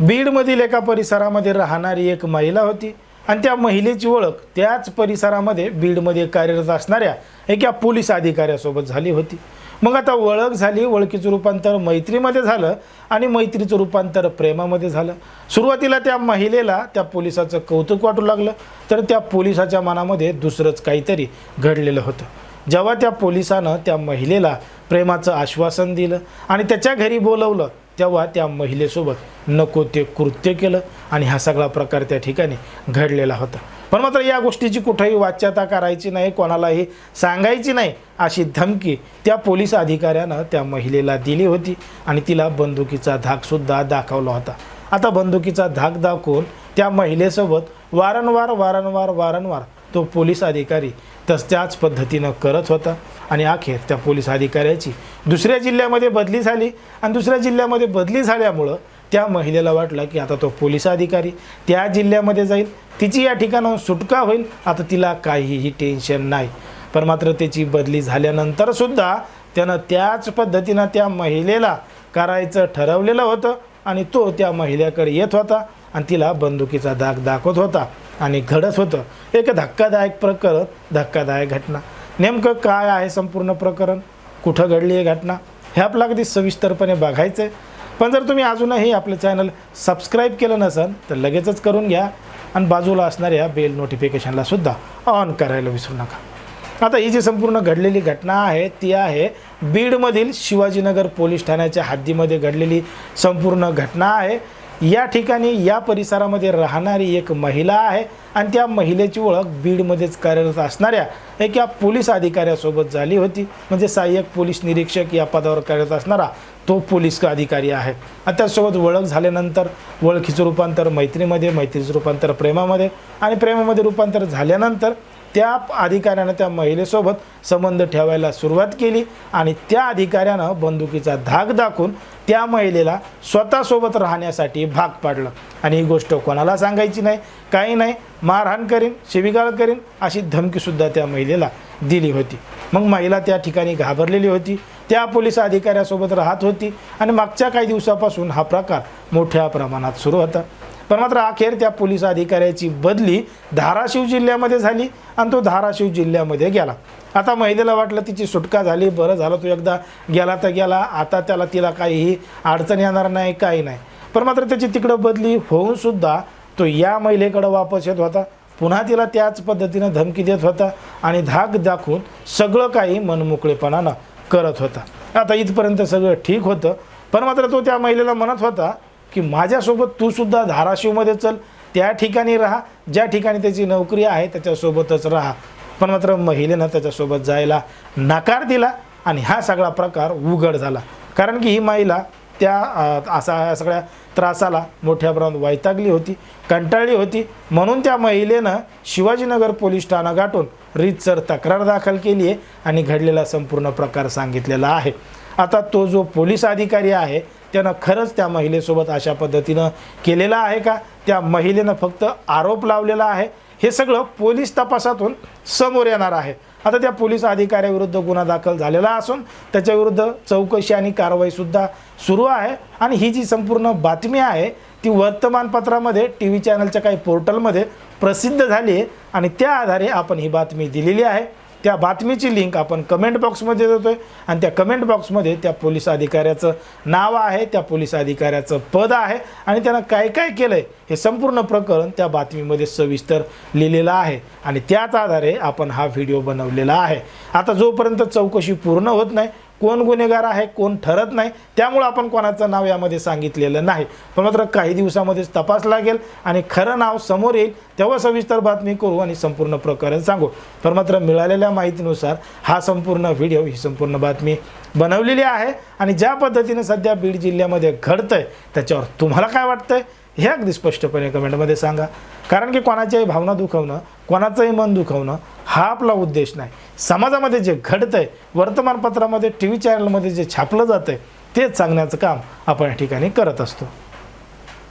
बीडमधील एका परिसरामध्ये राहणारी एक महिला होती आणि त्या महिलेची ओळख त्याच परिसरामध्ये बीडमध्ये कार्यरत असणाऱ्या एका पोलीस अधिकाऱ्यासोबत झाली होती. मग आता ओळख झाली ओळखीचं रूपांतर मैत्रीमध्ये झालं आणि मैत्रीचं रूपांतर प्रेमामध्ये झालं. सुरुवातीला त्या महिलेला त्या पोलिसाचं कौतुक वाटू लागलं तर त्या पोलिसाच्या मनामध्ये दुसरंच काहीतरी घडलेलं होतं. जेव्हा त्या पोलिसानं त्या महिलेला प्रेमाचं आश्वासन दिलं आणि त्याच्या घरी बोलवलं तेव्हा त्या महिलेसोबत नको ते कृत्य केलं आणि हा सगळा प्रकार त्या ठिकाणी घडलेला होता. पण मात्र या गोष्टीची कुठेही वाच्यता करायची नाही कोणालाही सांगायची नाही अशी धमकी त्या पोलीस अधिकाऱ्यानं त्या महिलेला दिली होती आणि तिला बंदुकीचा धाकसुद्धा दाखवला होता. आता बंदुकीचा धाक दाखवून त्या महिलेसोबत वारंवार वारंवार वारंवार तो पोलीस अधिकारी तस त्याच पद्धतीनं करत होता. आणि अखेर त्या पोलीस अधिकाऱ्याची दुसऱ्या जिल्ह्यामध्ये बदली झाली. आणि दुसऱ्या जिल्ह्यामध्ये बदली झाल्यामुळं त्या महिलेला वाटलं की आता तो पोलीस अधिकारी त्या जिल्ह्यामध्ये जाईल. तिची या ठिकाणाहून सुटका होईल. आता तिला काहीही टेन्शन नाही. पण मात्र त्याची बदली झाल्यानंतरसुद्धा त्यानं त्याच पद्धतीनं त्या महिलेला करायचं ठरवलेलं होतं. आणि तो त्या महिलेकडे येत होता. आणि तिला बंदुकीचा दाग दाखवत होता. आणि घडत होतं. एक धक्कादायक प्रकरण धक्कादायक घटना. नेमकं काय आहे संपूर्ण प्रकरण? कुठं घडली आहे घटना? हे आपला अगदी सविस्तरपणे बघायचं आहे पण जर तुम्ही अजूनही आपलं चॅनल सबस्क्राईब केलं नसेल तर लगेचच करून घ्या आणि बाजूला असणाऱ्या बेल नोटिफिकेशनला सुद्धा ऑन करायला विसरू नका. आता ही जी संपूर्ण घडलेली घटना आहे ती आहे बीडमधील शिवाजीनगर पोलीस ठाण्याच्या हद्दीमध्ये घडलेली संपूर्ण घटना आहे. या ठिकाणी या परिसरामध्ये राहणारी एक महिला आहे आणि त्या महिलेची ओळख बीडमध्येच कार्यरत असणाऱ्या एका पोलीस अधिकाऱ्यासोबत झाली होती. म्हणजे सहाय्यक पोलीस निरीक्षक या पदावर कार्यरत असणारा तो पोलीस अधिकारी आहे. आणि त्यासोबत ओळख झाल्यानंतर ओळखीचं रूपांतर मैत्रीमध्ये मैत्रीचं रूपांतर प्रेमामध्ये आणि प्रेमामध्ये रूपांतर झाल्यानंतर त्या अधिकाऱ्यानं त्या महिलेसोबत संबंध ठेवायला सुरुवात केली आणि त्या अधिकाऱ्यानं बंदुकीचा धाक दाखवून त्या महिलेला स्वतःसोबत राहण्यासाठी भाग पाडलं. आणि ही गोष्ट कोणाला सांगायची नाही काही नाही. मारहाण करीन शिविगाळ करीन अशी धमकीसुद्धा त्या महिलेला दिली होती. मग महिला त्या ठिकाणी घाबरलेली होती. त्या पोलीस अधिकाऱ्यासोबत राहत होती आणि मागच्या काही दिवसापासून हा प्रकार मोठ्या प्रमाणात सुरू होता. पण मात्र अखेर त्या पोलीस अधिकाऱ्याची बदली धाराशिव जिल्ह्यामध्ये झाली आणि तो धाराशिव जिल्ह्यामध्ये गेला. आता महिलेला वाटलं तिची सुटका झाली बरं झालं तो एकदा गेला तर गेला आता त्याला तिला काहीही अडचण येणार नाही काही नाही. पण मात्र त्याची तिकडं बदली होऊन सुद्धा तो या महिलेकडं वापस येत होता. पुन्हा तिला त्याच पद्धतीनं धमकी देत होता आणि धाक दाखवून सगळं काही मनमोकळेपणानं करत होता. आता इथपर्यंत सगळं ठीक होतं पण मात्र तो त्या महिलेला म्हणत होता की माझ्यासोबत तू सुद्धा धाराशिवमध्ये चल त्या ठिकाणी राहा ज्या ठिकाणी त्याची नोकरी आहे त्याच्यासोबतच राहा. पण मात्र महिलेनं त्याच्यासोबत जायला नकार दिला आणि हा सगळा प्रकार उघड झाला. कारण की ही महिला त्या असा ह्या सगळ्या त्रासाला मोठ्या प्रमाणात वैतागली होती कंटाळली होती. म्हणून त्या महिलेनं शिवाजीनगर पोलीस ठाणा गाठून रीतसर तक्रार दाखल केली आहे आणि घडलेला संपूर्ण प्रकार सांगितलेला आहे. आता तो जो पोलीस अधिकारी आहे त्यानं खरंच त्या महिलेसोबत अशा पद्धतीनं केलेला आहे का? त्या महिलेनं फक्त आरोप लावलेला आहे. हे सगळं पोलीस तपासातून समोर येणार आहे. आता त्या पोलीस अधिकाऱ्याविरुद्ध गुन्हा दाखल झालेला असून त्याच्याविरुद्ध चौकशी आणि कारवाईसुद्धा सुरू आहे. आणि ही जी संपूर्ण बातमी आहे ती वर्तमानपत्रामध्ये टी व्ही चॅनलच्या काही पोर्टलमध्ये प्रसिद्ध झाली आहे. आणि त्या आधारे आपण ही बातमी दिलेली आहे. त्या बातमीची लिंक आपण कमेंट बॉक्समध्ये देतोय. आणि त्या कमेंट बॉक्समध्ये त्या पोलीस अधिकाऱ्याचं नाव आहे त्या पोलीस अधिकाऱ्याचं पद आहे. आणि त्यानं काय काय केलं आहे हे संपूर्ण प्रकरण त्या बातमीमध्ये सविस्तर लिहिलेलं आहे. आणि त्याच आधारे आपण हा व्हिडिओ बनवलेला आहे. आता जोपर्यंत चौकशी पूर्ण होत नाही कोण गुन्हेगार आहे कोण ठरत नाही त्यामुळं आपण कोणाचं नाव यामध्ये सांगितलेलं नाही. पण मात्र काही दिवसामध्येच तपास लागेल आणि खरं नाव समोर येईल तेव्हा सविस्तर बातमी करू आणि संपूर्ण प्रकरण सांगू. तर मात्र मिळालेल्या माहितीनुसार हा संपूर्ण व्हिडिओ ही संपूर्ण बातमी बनवलेली आहे आणि ज्या पद्धतीने सध्या बीड जिल्ह्यामध्ये घडतंय त्याच्यावर तुम्हाला काय वाटतंय हे अगदी स्पष्टपणे कमेंटमध्ये सांगा. कारण की कोणाच्याही भावना दुखवणं कोणाचंही मन दुखवणं हा आपला उद्देश नाही. समाजामध्ये जे घडतंय वर्तमानपत्रामध्ये टी व्ही चॅनलमध्ये जे छापलं जातंय तेच सांगण्याचं काम आपण या ठिकाणी करत असतो.